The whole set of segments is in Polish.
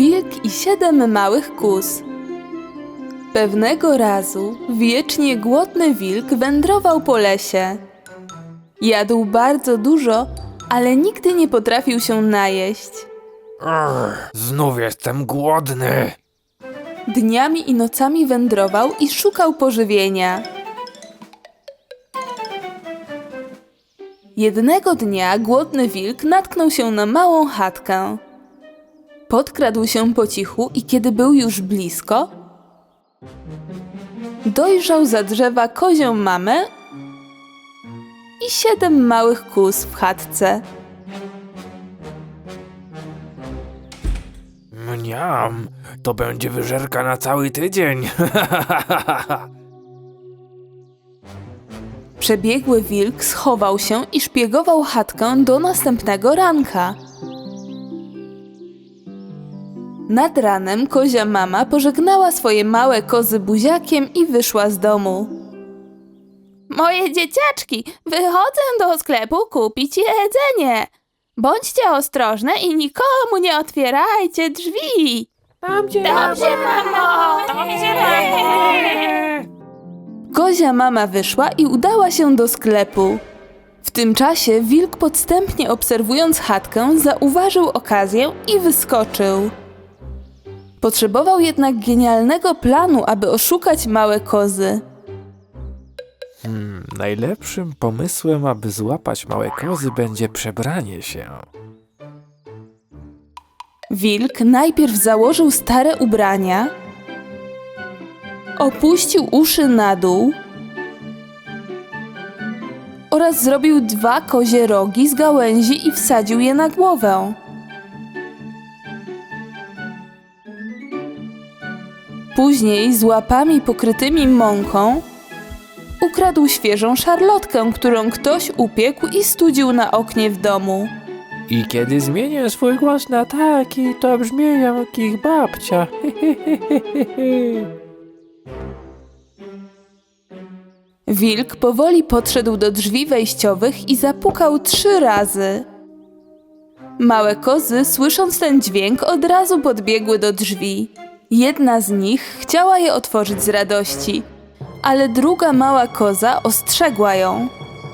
wilk i siedem małych kus. Pewnego razu wiecznie głodny wilk wędrował po lesie. Jadł bardzo dużo, ale nigdy nie potrafił się najeść. Ugh, znów jestem głodny. Dniami i nocami wędrował i szukał pożywienia. Jednego dnia głodny wilk natknął się na małą chatkę. Podkradł się po cichu i kiedy był już blisko, dojrzał za drzewa kozią mamę i siedem małych kus w chatce. Mniam, to będzie wyżerka na cały tydzień. Przebiegły wilk schował się i szpiegował chatkę do następnego ranka. Nad ranem kozia mama pożegnała swoje małe kozy buziakiem i wyszła z domu. Moje dzieciaczki, wychodzę do sklepu kupić jedzenie. Bądźcie ostrożne i nikomu nie otwierajcie drzwi. Dobrze, Dobrze, mamo! Dobrze, mamo! Kozia mama wyszła i udała się do sklepu. W tym czasie wilk podstępnie obserwując chatkę zauważył okazję i wyskoczył. Potrzebował jednak genialnego planu, aby oszukać małe kozy. Hmm, najlepszym pomysłem, aby złapać małe kozy, będzie przebranie się. Wilk najpierw założył stare ubrania, opuścił uszy na dół oraz zrobił dwa kozie rogi z gałęzi i wsadził je na głowę. Później z łapami pokrytymi mąką ukradł świeżą szarlotkę, którą ktoś upiekł i studził na oknie w domu. I kiedy zmienię swój głos na taki, to brzmię jak ich babcia. Wilk powoli podszedł do drzwi wejściowych i zapukał trzy razy. Małe kozy, słysząc ten dźwięk, od razu podbiegły do drzwi. Jedna z nich chciała je otworzyć z radości, ale druga mała koza ostrzegła ją.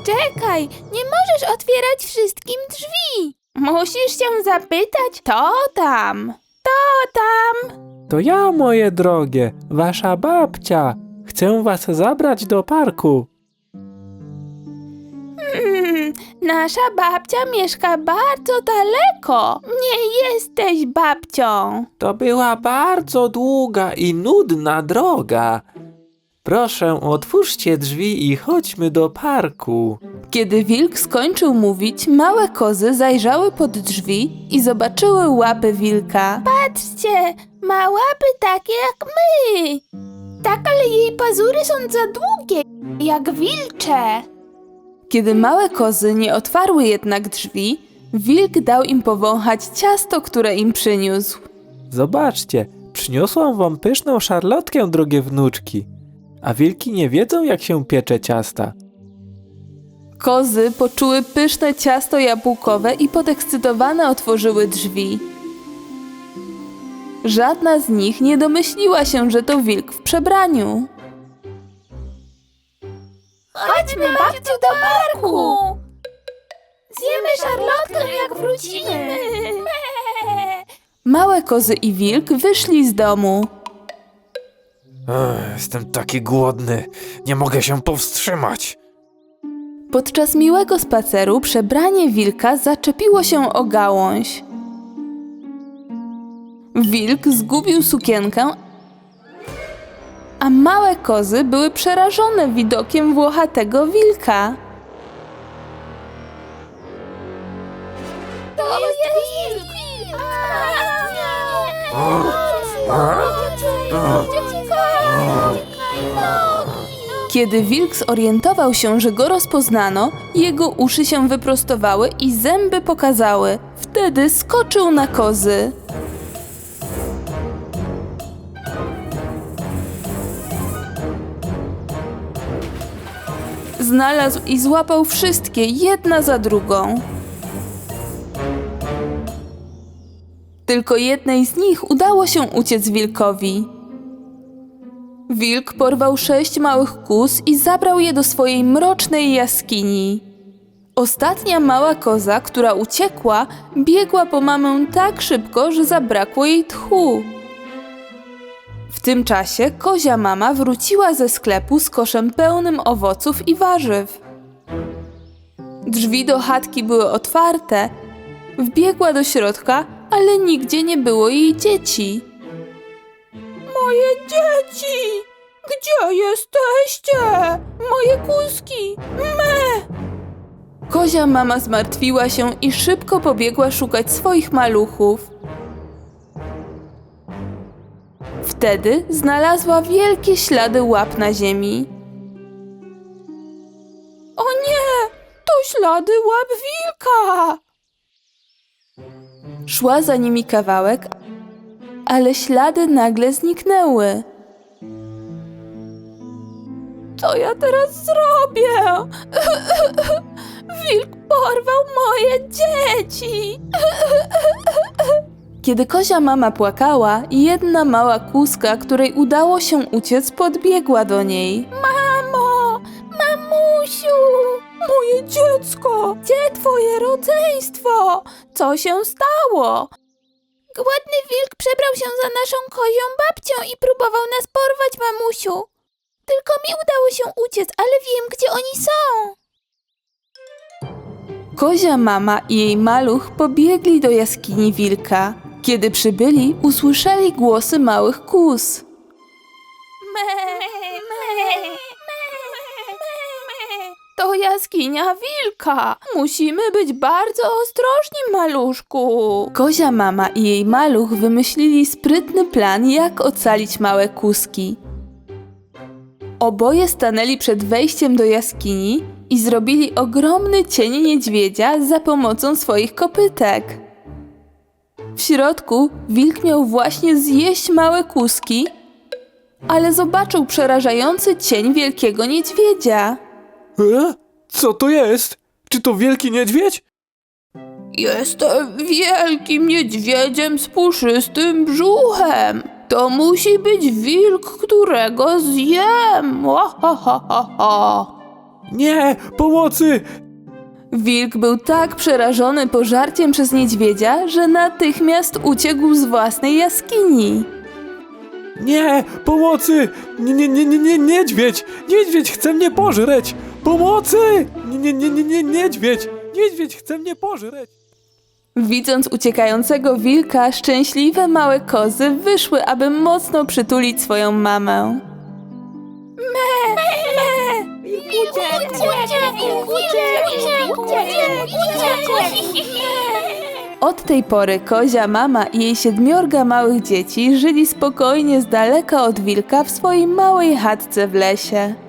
Czekaj, nie możesz otwierać wszystkim drzwi. Musisz się zapytać, to tam, to tam. To ja, moje drogie, wasza babcia. Chcę was zabrać do parku. Hmm, nasza babcia mieszka bardzo daleko. Nie jesteś babcią. To była bardzo długa i nudna droga. Proszę, otwórzcie drzwi i chodźmy do parku. Kiedy wilk skończył mówić, małe kozy zajrzały pod drzwi i zobaczyły łapy wilka. Patrzcie, ma łapy takie jak my. Tak, ale jej pazury są za długie, jak wilcze. Kiedy małe kozy nie otwarły jednak drzwi, wilk dał im powąchać ciasto, które im przyniósł. Zobaczcie, przyniosłam wam pyszną szarlotkę, drogie wnuczki. A wilki nie wiedzą, jak się piecze ciasta. Kozy poczuły pyszne ciasto jabłkowe i podekscytowane otworzyły drzwi. Żadna z nich nie domyśliła się, że to wilk w przebraniu. Chodźmy, babciu, do parku! Zjemy szarlotkę, jak wrócimy! Małe kozy i wilk wyszli z domu. Ech, jestem taki głodny, nie mogę się powstrzymać. Podczas miłego spaceru przebranie wilka zaczepiło się o gałąź. Wilk zgubił sukienkę, a małe kozy były przerażone widokiem włochatego wilka. To jest wilk! Kiedy wilk zorientował się, że go rozpoznano, jego uszy się wyprostowały i zęby pokazały. Wtedy skoczył na kozy. Znalazł i złapał wszystkie, jedna za drugą. Tylko jednej z nich udało się uciec wilkowi. Wilk porwał sześć małych kóz i zabrał je do swojej mrocznej jaskini. Ostatnia mała koza, która uciekła, biegła po mamę tak szybko, że zabrakło jej tchu. Tym czasie kozia mama wróciła ze sklepu z koszem pełnym owoców i warzyw. Drzwi do chatki były otwarte. Wbiegła do środka, ale nigdzie nie było jej dzieci. Moje dzieci! Gdzie jesteście? Moje kózki! Me! Kozia mama zmartwiła się i szybko pobiegła szukać swoich maluchów. Wtedy znalazła wielkie ślady łap na ziemi. O nie! To ślady łap wilka! Szła za nimi kawałek, ale ślady nagle zniknęły. Co ja teraz zrobię? Wilk porwał moje dzieci! Kiedy kozia mama płakała, jedna mała kózka, której udało się uciec, podbiegła do niej. Mamo! Mamusiu! Moje dziecko! Gdzie twoje rodzeństwo? Co się stało? Głodny wilk przebrał się za naszą kozią babcią i próbował nas porwać, mamusiu. Tylko mi udało się uciec, ale wiem, gdzie oni są. Kozia mama i jej maluch pobiegli do jaskini wilka. Kiedy przybyli, usłyszeli głosy małych kóz. To jaskinia wilka. Musimy być bardzo ostrożni, maluszku. Kozia mama i jej maluch wymyślili sprytny plan, jak ocalić małe kuski. Oboje stanęli przed wejściem do jaskini i zrobili ogromny cień niedźwiedzia za pomocą swoich kopytek. W środku wilk miał właśnie zjeść małe kuski, ale zobaczył przerażający cień wielkiego niedźwiedzia. E? Co to jest? Czy to wielki niedźwiedź? Jestem wielkim niedźwiedziem z puszystym brzuchem. To musi być wilk, którego zjem. Ha. Nie! Pomocy! Wilk był tak przerażony pożarciem przez niedźwiedzia, że natychmiast uciekł z własnej jaskini. Nie! Pomocy! Nie, nie, nie, nie, nie, niedźwiedź! Niedźwiedź chce mnie pożreć! Pomocy! Nie, nie, nie, nie, nie, niedźwiedź! Niedźwiedź chce mnie pożreć! Widząc uciekającego wilka, szczęśliwe małe kozy wyszły, aby mocno przytulić swoją mamę. Od tej pory kozia mama i jej siedmiorga małych dzieci żyli spokojnie z daleka od wilka w swojej małej chatce w lesie.